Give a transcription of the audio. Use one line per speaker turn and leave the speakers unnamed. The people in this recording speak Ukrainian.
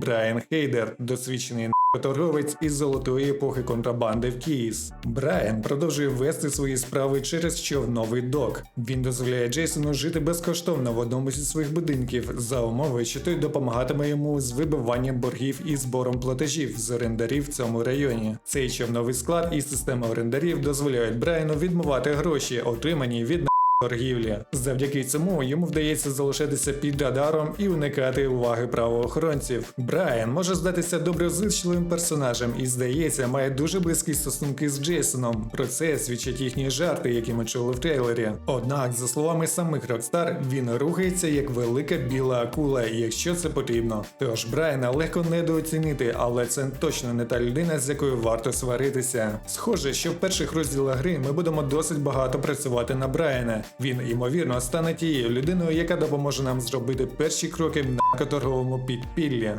Брайан Хейдер, досвідчений торговець із золотої епохи контрабанди в Київс. Брайан продовжує вести свої справи через човновий док. Він дозволяє Джейсону жити безкоштовно в одному зі своїх будинків за умови, що той допомагатиме йому з вибиванням боргів і збором платежів з орендарів в цьому районі. Цей човновий склад і система орендарів дозволяють Брайану відмивати гроші, отримані від торгівлі. Завдяки цьому йому вдається залишатися під радаром і уникати уваги правоохоронців. Брайан може здатися доброзичливим персонажем і, здається, має дуже близькі стосунки з Джейсоном. Про це свідчать їхні жарти, які ми чули в трейлері. Однак, за словами самих Rockstar, він рухається як велика біла акула, якщо це потрібно. Тож Брайана легко недооцінити, але це точно не та людина, з якою варто сваритися. Схоже, що в перших розділах гри ми будемо досить багато працювати на Брайана. Він, ймовірно, стане тією людиною, яка допоможе нам зробити перші кроки в наркоторговому підпіллі.